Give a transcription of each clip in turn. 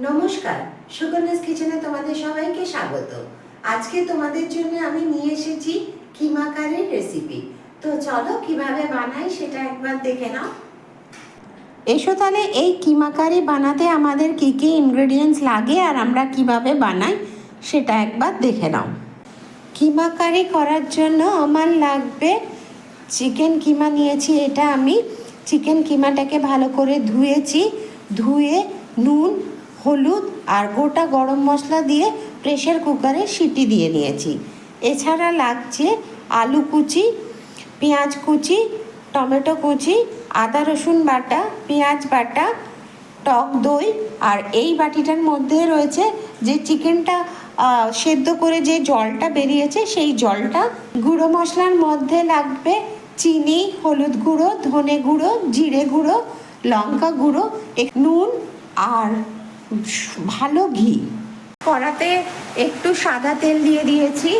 নমস্কার, সুকন্যাস কিচেনে তোমাদের সবাইকে স্বাগত। আজকে তোমাদের জন্য আমি নিয়ে এসেছি কিমা কারির রেসিপি তো চলো কীভাবে বানাই সেটা একবার দেখে নাও। এসো তাহলে এই কিমা কারি বানাতে আমাদের কি কি ইনগ্রেডিয়েন্টস লাগে আর আমরা কীভাবে বানাই সেটা একবার দেখে নাও। কিমা কারি করার জন্য আমার লাগবে চিকেন কিমা নিয়েছি, এটা আমি। চিকেন কিমাটাকে ভালো করে ধুয়েছি, ধুয়ে নুন হলুদ আর গোটা গরম মশলা দিয়ে প্রেশার কুকারে সিটি দিয়ে নিয়েছি। এছাড়া লাগছে আলু কুচি, পেঁয়াজ কুচি, টমেটো কুচি, আদা রসুন বাটা, পেঁয়াজ বাটা, টক দই আর এই বাটিটার মধ্যে রয়েছে যে চিকেনটা সেদ্ধ করে যে জলটা বেরিয়েছে সেই জলটা। গুঁড়ো মশলার মধ্যে লাগবে চিনি, হলুদ গুঁড়ো, ধনে গুঁড়ো, জিরে গুঁড়ো, লঙ্কা গুঁড়ো নুন আর ভালো ঘি। কড়াতে একটু সাদা তেল দিয়ে দিয়েছি।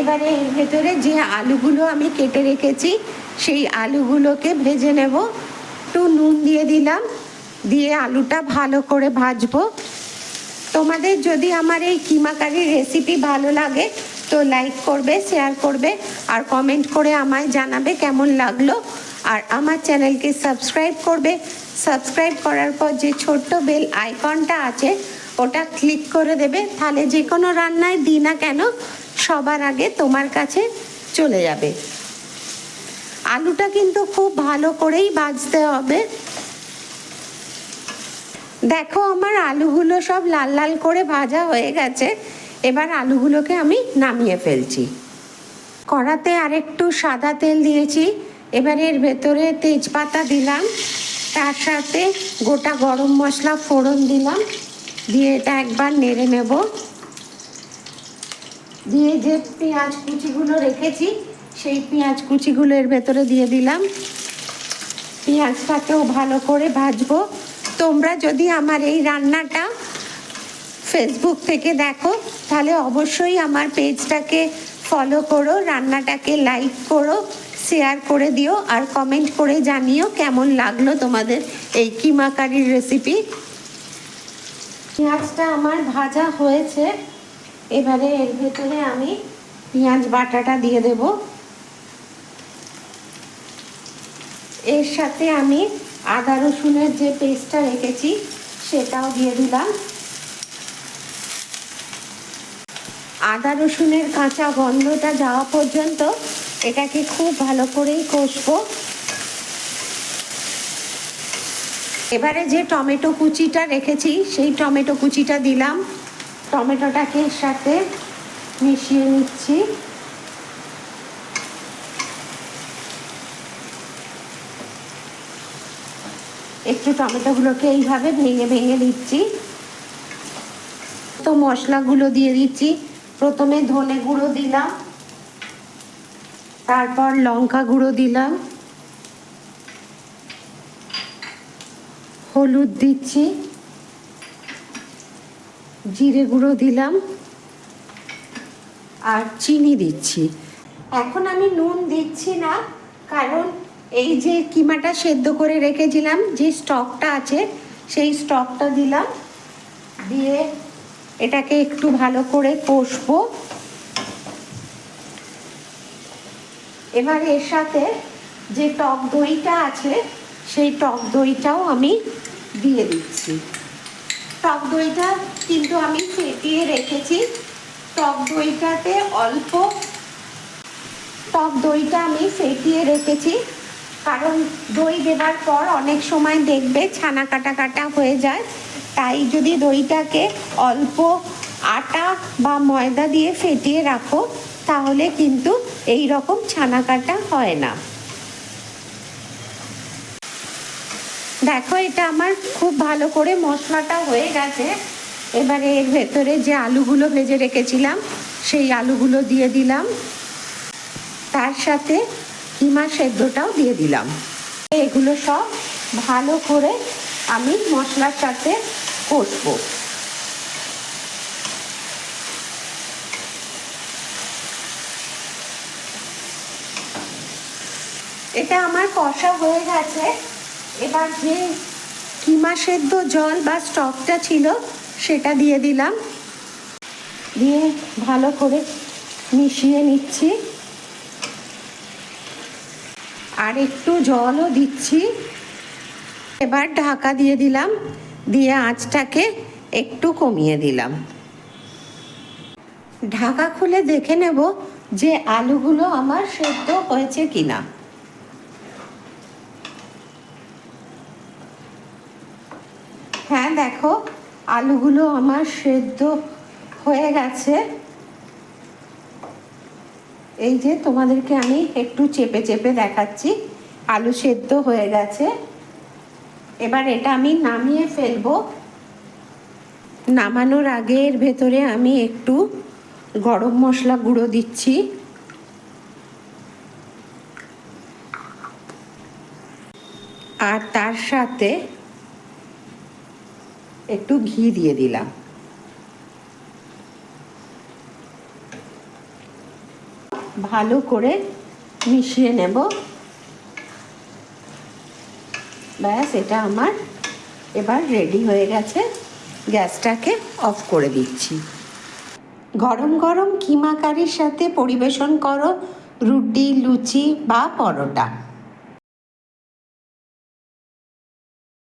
এবারে এর ভেতরে যে আলুগুলো আমি কেটে রেখেছি, সেই আলুগুলোকে ভেজে নেব। একটু নুন দিয়ে দিলাম, দিয়ে আলুটা ভালো করে ভাজবো। তোমাদের যদি আমার এই কিমা কারির রেসিপি ভালো লাগে, তো লাইক করবে শেয়ার করবে, আর কমেন্ট করে আমায় জানাবে কেমন লাগল। আর আমার চ্যানেলকে সাবস্ক্রাইব করবে। সাবস্ক্রাইব করার পর যে ছোট্ট বেল আইকনটা আছে, ওটা ক্লিক করে দেবে। তাহলে যে কোনো রান্নায় দিই না কেন, সবার আগে তোমার কাছে চলে যাবে। আলুটা কিন্তু খুব ভালো করেই ভাজতে হবে। দেখো আমার আলুগুলো সব লাল লাল করে ভাজা হয়ে গেছে। এবার আলুগুলোকে আমি নামিয়ে ফেলছি। কড়াতে আরেকটু সাদা তেল দিয়েছি। এবার এর ভেতরে তেজপাতা দিলাম, তার সাথে গোটা গরম মশলা ফোড়ন দিলাম, দিয়ে এটা একবার নেড়ে নেব। দিয়ে যে পেঁয়াজ কুচিগুলো রেখেছি, সেই পেঁয়াজ কুচিগুলো এর ভেতরে দিয়ে দিলাম। পেঁয়াজটাকেও ভালো করে ভাজবো। তোমরা যদি আমার এই রান্নাটা ফেসবুক থেকে দেখো, তাহলে অবশ্যই আমার পেজটাকে ফলো করো, রান্নাটাকে লাইক করো। শেয়ার করে দিও আর কমেন্ট করে জানিও কেমন লাগল তোমাদের এই কিমা কারির রেসিপি পেঁয়াজটা আমার ভাজা হয়েছে। এবারে এর ভেতরে আমি পেঁয়াজ বাটাটা দিয়ে দেব। এর সাথে আমি আদা রসুনের যে পেস্টটা রেখেছি, সেটাও দিয়ে দিলাম। আদা রসুনের কাঁচা গন্ধটা যাওয়া পর্যন্ত এটাকে খুব ভালো করেই কষবো। এবারে যে টমেটো কুচিটা রেখেছি, সেই টমেটো কুচিটা দিলাম। টমেটোটাকে এর সাথে মিশিয়ে নিচ্ছি। একটু টমেটোগুলোকে এইভাবে ভেঙে ভেঙে দিচ্ছি তো মশলাগুলো দিয়ে দিচ্ছি। প্রথমে ধনে গুঁড়ো দিলাম। তারপর লঙ্কা গুঁড়ো দিলাম। হলুদ দিচ্ছি। জিরে গুঁড়ো দিলাম। আর চিনি দিচ্ছি। এখন আমি নুন দিচ্ছি না, কারণ এই যে কিমাটা সেদ্ধ করে রেখেছিলাম, যে স্টকটা আছে, সেই স্টকটা দিলাম। দিয়ে এটাকে একটু ভালো করে কষবো। এবার এর সাথে যে টক দইটা আছে, সেই টক দইটাও আমি দিয়ে দিচ্ছি। টক দইটা কিন্তু আমি ফেটিয়ে রেখেছি। টক দইটাতে অল্প টক দইটা আমি ফেটিয়ে রেখেছি। কারণ দই দেবার পর অনেক সময় দেখবে ছানা কাটা কাটা হয়ে যায়। তাই যদি দইটাকে অল্প আটা বা ময়দা দিয়ে ফেটিয়ে রাখো, তাহলে কিন্তু এই রকম ছানা কাটা হয় না। দেখো, এটা আমার খুব ভালো করে মশলাটা হয়ে গেছে। এবারে এর ভেতরে যে আলুগুলো ভেজে রেখেছিলাম, সেই আলুগুলো দিয়ে দিলাম। তার সাথে কিমা সেদ্ধটাও দিয়ে দিলাম। এগুলো সব ভালো করে আমি মশলার সাথে কষবো। এটা আমার কষা হয়ে গেছে। এবার যে কিমা সেদ্ধ জল বা স্টকটা ছিল, সেটা দিয়ে দিলাম। দিয়ে ভালো করে মিশিয়ে নিচ্ছি। আর একটু জলও দিচ্ছি। এবার ঢাকা দিয়ে দিলাম। দিয়ে আঁচটাকে একটু কমিয়ে দিলাম। ঢাকা খুলে দেখে নেব যে আলুগুলো আমার সেদ্ধ হয়েছে কিনা হ্যাঁ দেখো, আলুগুলো আমার সেদ্ধ হয়ে গেছে। এই যে তোমাদেরকে আমি একটু চেপে চেপে দেখাচ্ছি, আলু সেদ্ধ হয়ে গেছে। এবার এটা আমি নামিয়ে ফেলব। নামানোর আগে এর ভেতরে আমি একটু গরম মশলা গুঁড়ো দিচ্ছি। আর তার সাথে একটু ঘি দিয়ে দিলাম। ভালো করে মিশিয়ে নেব। ব্যাস, এটা আমার এবার রেডি হয়ে গেছে। গ্যাসটাকে অফ করে দিচ্ছি। গরম গরম কিমা কারির সাথে পরিবেশন করো, রুটি, লুচি বা পরোটা।